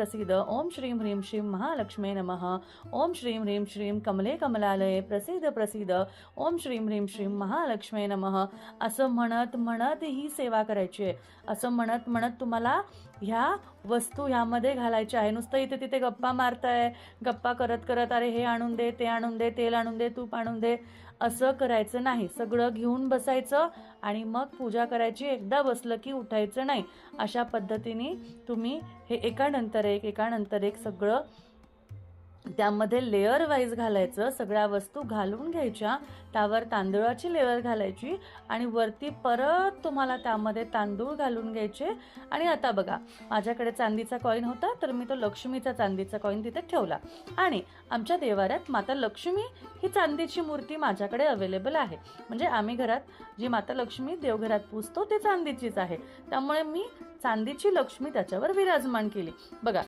प्रसिद्ध ओम श्रीं ह्रीं श्रीं महालक्ष्मी नमः। ओम श्रीं ह्रीं श्रीं कमले कमलालये प्रसिद्ध प्रसिद्ध ओम श्रीं ह्रीं श्रीं महालक्ष्मे नमः। असं म्हणत म्हणत ही सेवा करायची आहे. असं म्हणत म्हणत तुम्हाला ह्या वस्तू ह्यामध्ये घालायच्या आहे. नुसतं इथे तिथे गप्पा मारताय गप्पा करत करत अरे हे आणून दे ते आणून दे तेल आणून दे तूप आणून दे. असं करायचं नाही. सगळं घेऊन बसायचं आणि मग पूजा करायची. एकदा बसलं की उठायचं नाही. अशा पद्धतीने तुम्ही हे एकानंतर एक एकानंतर एक सगळं त्यामध्ये लेअर वाईज घालायचं सगळ्या वस्तू घालून घ्यायच्या त्यावर तांदळाची लेअर घालायची आणि वरती परत तुम्हाला त्यामध्ये तांदूळ घालून घ्यायचे. आणि आता बघा माझ्याकडे चांदीचा कॉईन होता तर मी तो लक्ष्मीचा चांदीचा कॉईन तिथे ठेवला. आणि आमच्या देवाऱ्यात माता लक्ष्मी ही चांदीची मूर्ती माझ्याकडे अवेलेबल आहे. म्हणजे आम्ही घरात जी माता लक्ष्मी देवघरात पुजतो ते चांदीचीच आहे. त्यामुळे मी चांदीची लक्ष्मी त्याच्यावर विराजमान केली. बघा